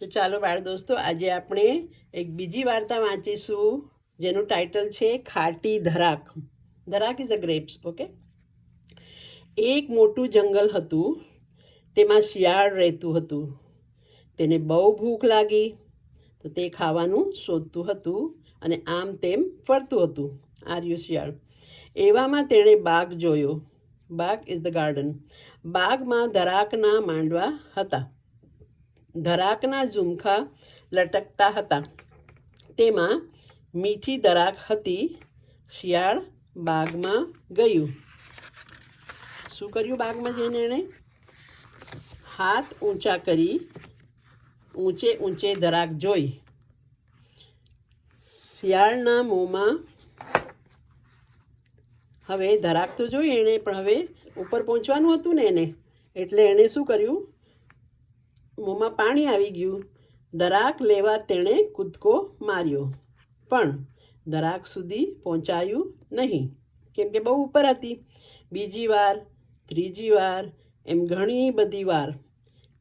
તો ચાલો બાળ દોસ્તો, આજે આપણે એક બીજી વાર્તા વાંચીશું, જેનું ટાઇટલ છે ખાટી ધરાક ધરાક ઇઝ અ ગ્રેપ્સ ઓકે એક મોટું જંગલ હતું, તેમાં શિયાળ રહેતું હતું. તેને બહુ ભૂખ લાગી, તો તે ખાવાનું શોધતું હતું અને આમ તેમ ફરતું હતું, આર્યુ શિયાળ. એવામાં તેણે બાગ જોયો. બાગ ઇઝ ધ ગાર્ડન બાગમાં ધરાકના માંડવા હતા. ધરાકના ઝુમખા લટકતા હતા. તેમાં મીઠી ધરાક હતી. શિયાળ બાગમાં ગયું. શું કર્યું બાગમાં જઈને એણે? હાથ ઊંચા કરી ઊંચે ઊંચે ધરાક જોઈ. શિયાળના મોંમાં હવે ધરાક તો જોઈ એણે, પણ હવે ઉપર પહોંચવાનું હતું ને એને. એટલે એણે શું કર્યું? મોંમાં પાણી આવી ગયું. દરાક લેવા તેણે કૂદકો માર્યો. પણ દરાક સુધી પહોંચાયું નહીં. કેમ કે બહુ ઉપર હતી. બીજી વાર, ત્રીજી વાર, એમ ઘણી બધી વાર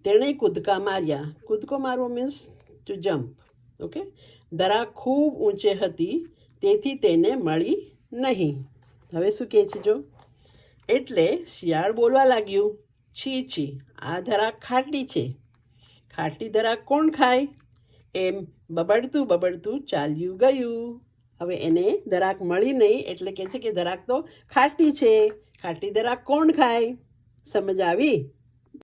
તેણે કૂદકા માર્યા. કૂદકો મારવો મીન્સ ટુ જમ્પ ઓકે દરાક ખૂબ ઊંચે હતી, તેથી તેને મળી નહીં. હવે શું કહે છે જો? એટલે શિયાળ બોલવા લાગ્યું, છી છી, આ ધરાક ખાટી છે. ખાટી ધરાક કોણ ખાય? એમ બબડતું બબડતું ચાલ્યું ગયું. હવે એને ધરાક મળી નહીં એટલે કહે છે કે ધરાક તો ખાટી છે. ખાટી ધરાક કોણ ખાય? સમજ આવી?